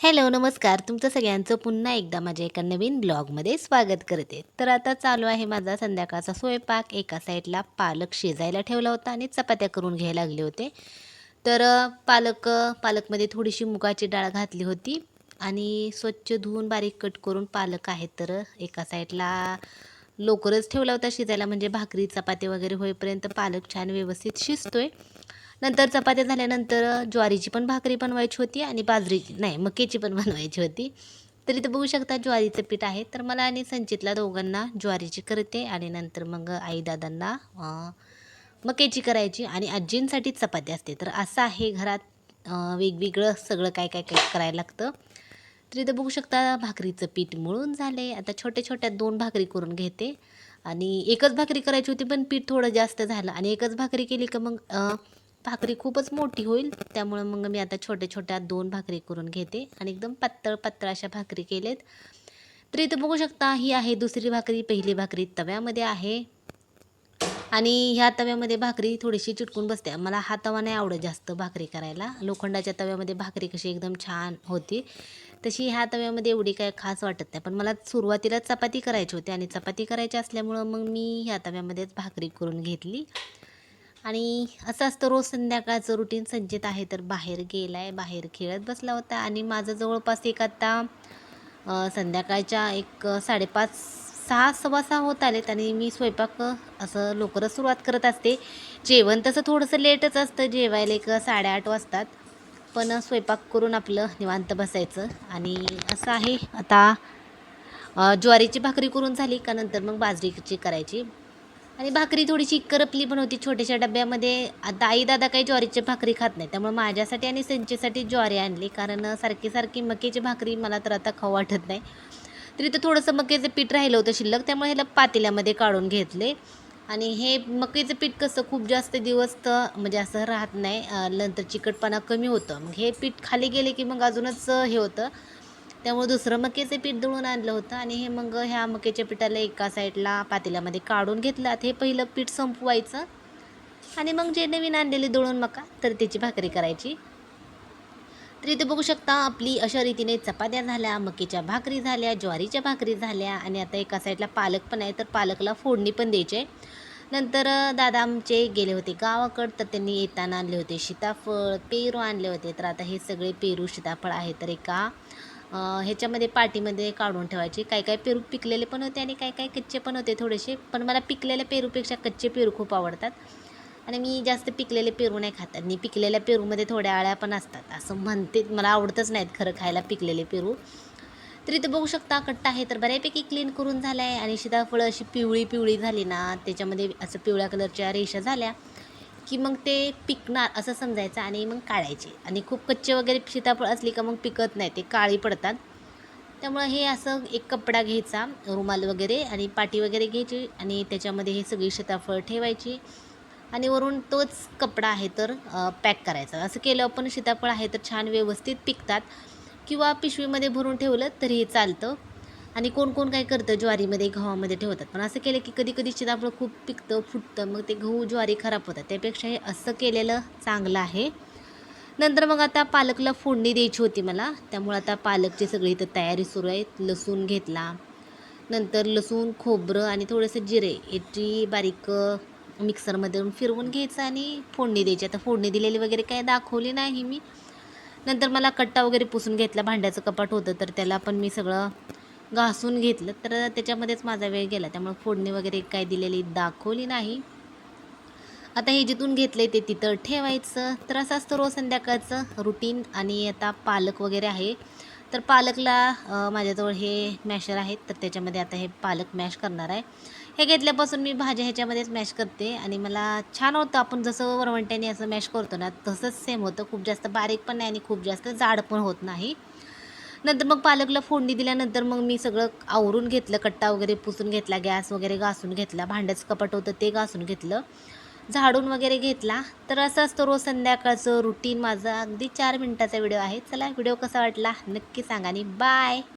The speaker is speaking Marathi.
हॅलो नमस्कार. तुमचं सगळ्यांचं पुन्हा एकदा माझ्या एका नवीन ब्लॉगमध्ये स्वागत करते. तर आता चालू आहे माझा संध्याकाळचा स्वयंपाक. एका साईडला पालक शिजायला ठेवला होता आणि चपात्या करून घ्यायला लागले होते. तर पालक पालकमध्ये थोडीशी मुगाची डाळ घातली होती आणि स्वच्छ धुवून बारीक कट करून पालक आहे तर एका साईडला लवकरच ठेवला होता शिजायला. म्हणजे भाकरी चपाती वगैरे होईपर्यंत पालक छान व्यवस्थित शिजतोय. नंतर चपात्या झाल्यानंतर ज्वारीची पण भाकरी बनवायची होती आणि बाजरीची नाही मकेची पण बनवायची होती. तर इथं बघू शकता ज्वारीचं पीठ आहे. तर मला आणि संचितला दोघांना ज्वारीची करते आणि नंतर मग आई दादांना मकेची करायची आणि आजींसाठी चपाती असते. तर असं आहे घरात वेगवेगळं सगळं काय काय काय करायला लागतं. तर इथं बघू शकता भाकरीचं पीठ मळून झाले आता छोट्या छोट्या दोन भाकरी करून घेते. आणि एकच भाकरी करायची होती पण पीठ थोडं जास्त झालं. आणि एकच भाकरी केली का मग भाकरी खूपच मोठी होईल त्यामुळं मग मी आता छोट्या छोट्या दोन भाकरी करून घेते आणि एकदम पातळ पातळ अशा भाकरी केलेत. तर इथं बघू शकता ही आहे दुसरी भाकरी पहिली भाकरी तव्यामध्ये आहे. आणि ह्या तव्यामध्ये भाकरी थोडीशी चिटकून बसते. मला हा तवा नाही आवडत जास्त भाकरी करायला. लोखंडाच्या तव्यामध्ये भाकरी कशी एकदम छान होती तशी ह्या तव्यामध्ये एवढी काय खास वाटत नाही. पण मला सुरुवातीला चपाती करायची होती आणि चपाती करायची असल्यामुळं मग मी ह्या तव्यामध्येच भाकरी करून घेतली. आणि असं असतं रोज संध्याकाळचं रुटीन संचित आहे तर बाहेर गेला आहे बाहेर खेळत बसला होता. आणि माझं जवळपास एक आता संध्याकाळच्या एक साडेपाच सहा सव्वा सहा होत आलेत आणि मी स्वयंपाक असं लवकरच सुरुवात करत असते. जेवण तसं थोडंसं लेटच असतं जेवायला एक साडेआठ वाजतात. पण स्वयंपाक करून आपलं निवांत बसायचं. आणि असं आहे आता ज्वारीची भाकरी करून झाली का नंतर मग बाजरीची करायची. आणि भाकरी थोडीशी करपली पण होती छोट्याशा डब्यामध्ये. आता आई दादा काही ज्वारीची भाकरी खात नाही त्यामुळे माझ्यासाठी आणि संचेसाठी ज्वारी आणली. कारण सारखी सारखी मक्याची भाकरी मला तर आता खाऊ वाटत नाही. तरी तर थोडंसं मक्याचं पीठ राहिलं होतं शिल्लक त्यामुळे ह्याला पातेल्यामध्ये काढून घेतले. आणि हे मकेचं पीठ कसं खूप जास्त दिवस तर म्हणजे असं राहत नाही. नंतर चिकटपणा कमी होतं. मग हे पीठ खाली गेले की मग अजूनच हे होतं. त्यामुळे दुसरं मक्याचं पीठ दळून आणलं होतं आणि हे मग ह्या मकेच्या पिठाला एका साईडला पातेल्यामध्ये काढून घेतलं. हे पहिलं पीठ संपवायचं. आणि मग जे नवीन आणलेले दळून मका तर त्याची भाकरी करायची. तर इथे बघू शकता आपली अशा रीतीने चपात्या झाल्या मकीच्या भाकरी झाल्या ज्वारीच्या भाकरी झाल्या आणि आता एका साईडला पालक पण आहे तर पालकला फोडणी पण द्यायची आहे. नंतर दादा आमचे गेले होते गावाकडं तर त्यांनी येताना आणले होते सीताफळ पेरू आणले होते. तर आता हे सगळे पेरू सीताफळ आहे तर एका ह्याच्यामध्ये पाटीमध्ये काढून ठेवायचे. काय काय पेरू पिकलेले पण होते आणि काय काय कच्चे पण होते थोडेसे. पण मला पिकलेल्या पेरूपेक्षा कच्चे पेरू खूप आवडतात. आणि मी जास्त पिकलेले पेरू नाही खात. आणि पिकलेल्या पेरूमध्ये थोड्या आळ्या पण असतात. असं म्हणते. मला आवडतच नाहीत खरं खायला पिकलेले पेरू. तर बघू शकता कट्टा आहे तर बऱ्यापैकी क्लीन करून झालं आहे आणि सीताफळं अशी पिवळी पिवळी झाली ना त्याच्यामध्ये असं पिवळ्या कलरच्या रेषा झाल्या. की मग ते पिकणार असं समजायचं आणि मग काढायचे. आणि खूप कच्चे वगैरे सीताफळ असली का मग पिकत नाही ते काळी पडतात. त्यामुळं हे असं एक कपडा घ्यायचा रुमाल वगैरे आणि पाटी वगैरे घ्यायची आणि त्याच्यामध्ये हे सगळी सीताफळ ठेवायची. आणि वरून तोच कपडा आहे तर पॅक करायचा. असं केलं पण सीताफळ आहे तर छान व्यवस्थित पिकतात. किंवा पिशवीमध्ये भरून ठेवलं तरीही चालतं. आणि कोण कोण काय करतं ज्वारीमध्ये गव्हामध्ये ठेवतात. पण असं केलं की कधी कधी सीताफळ खूप पिकतं फुटतं मग ते गहू ज्वारी खराब होतात. त्यापेक्षा हे असं केलेलं चांगलं आहे. नंतर मग आता पालकला फोडणी द्यायची होती मला. त्यामुळे आता पालकची सगळी इथं तयारी सुरू आहे लसूण घेतला. नंतर लसूण खोबरं आणि थोडंसं जिरे याची बारीक मिक्सरमध्ये फिरवून घ्यायचं आणि फोडणी द्यायची. आता फोडणी दिलेली वगैरे काय दाखवली नाही मी. नंतर मला कट्टा वगैरे पुसून घेतला. भांड्याचं कपाट होतं तर त्याला पण मी सगळं घासून घेतलं तर त्याच्यामध्येच माझा वेळ गेला. त्यामुळे फोडणी वगैरे काय दिलेली दाखवली नाही. आता हे जिथून घेतलं ते तिथं ठेवायचं. तर असं असतं रोज संध्याकाळचं रुटीन आणि आता पालक वगैरे आहे. तर पालकला माझ्याजवळ हे मॅशर आहेत तर त्याच्यामध्ये आता हे पालक मॅश करणार आहे. हे घेतल्यापासून मी भाज्या ह्याच्यामध्येच मॅश करते आणि मला छान होतं. आपण जसं वरवंट्याने असं मॅश करतो ना तसंच सेम होतं. खूप जास्त बारीक पण नाही आणि खूप जास्त जाड पण होत नाही. नंतर मग पालकला फोडणी दिल्यानंतर मग मी सगळं आवरून घेतलं कट्टा वगैरे पुसून घेतला गॅस वगैरे घासून घेतला भांड्याचं कपाट होतं ते घासून घेतलं झाडून वगैरे घेतला. तर असं असतं रोज संध्याकाळचं रुटीन माझा अगदी चार मिनटाचा व्हिडिओ आहे. चला व्हिडिओ कसा वाटला नक्की सांगा आणि बाय